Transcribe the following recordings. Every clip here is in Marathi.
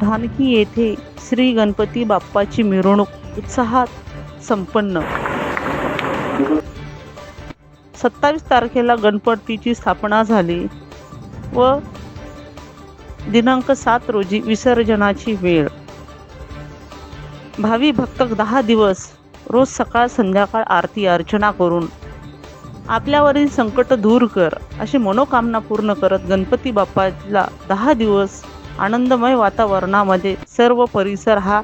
धानकी येथे श्री गणपती बाप्पाची मिरवणूक उत्साहात संपन्न. सत्तावीस तारखेला गणपतीची स्थापना झाली व दिनांक सात रोजी विसर्जनाची वेळ. भावी भक्त दहा दिवस रोज सकाळ संध्याकाळ आरती अर्चना करून आपल्यावरील संकट दूर कर अशी मनोकामना पूर्ण करत गणपती बाप्पाला दहा दिवस आनंदमय वातावरणामध्ये सर्व परिसर हा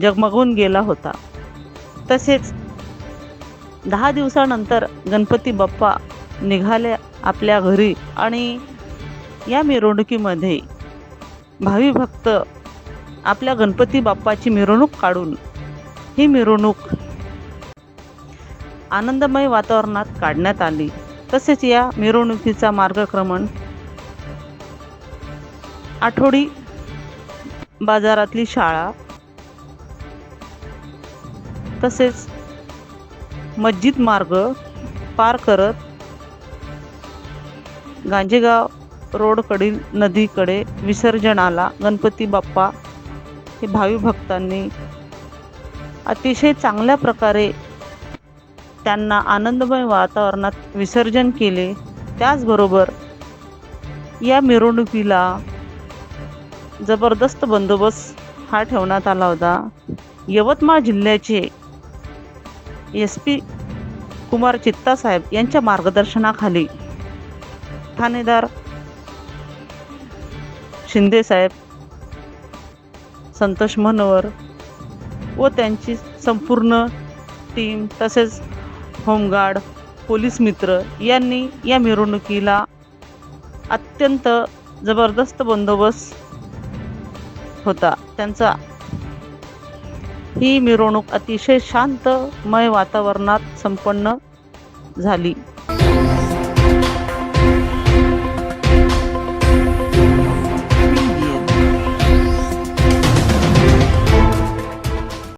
जगमगून गेला होता. तसेच दहा दिवसानंतर गणपती बाप्पा निघाले आपल्या घरी आणि या मिरवणुकीमध्ये भावी भक्त आपल्या गणपती बाप्पाची मिरवणूक काढून ही मिरवणूक आनंदमय वातावरणात काढण्यात आली. तसेच या मिरवणुकीचा मार्गक्रमण आठवडी बाजारातली शाळा तसेच मस्जिद मार्ग पार करत गांजेगाव रोडकडील नदीकडे विसर्जनाला गणपती बाप्पा हे भावी भक्तांनी अतिशय चांगल्या प्रकारे त्यांना आनंदमय वातावरणात विसर्जन केले. त्याचबरोबर या मिरवणुकीला जबरदस्त बंदोबस्त हा ठेवण्यात आला होता. यवतमाळ जिल्ह्याचे एस पी कुमार चित्तासाहेब यांच्या मार्गदर्शनाखाली ठाणेदार शिंदेसाहेब संतोष मनोहर व त्यांची संपूर्ण टीम तसेच होमगार्ड पोलीस मित्र यांनी या मिरवणुकीला अत्यंत जबरदस्त बंदोबस्त होता. त्यांचा ही मिरवणूक अतिशय शांतमय वातावरणात संपन्न झाली.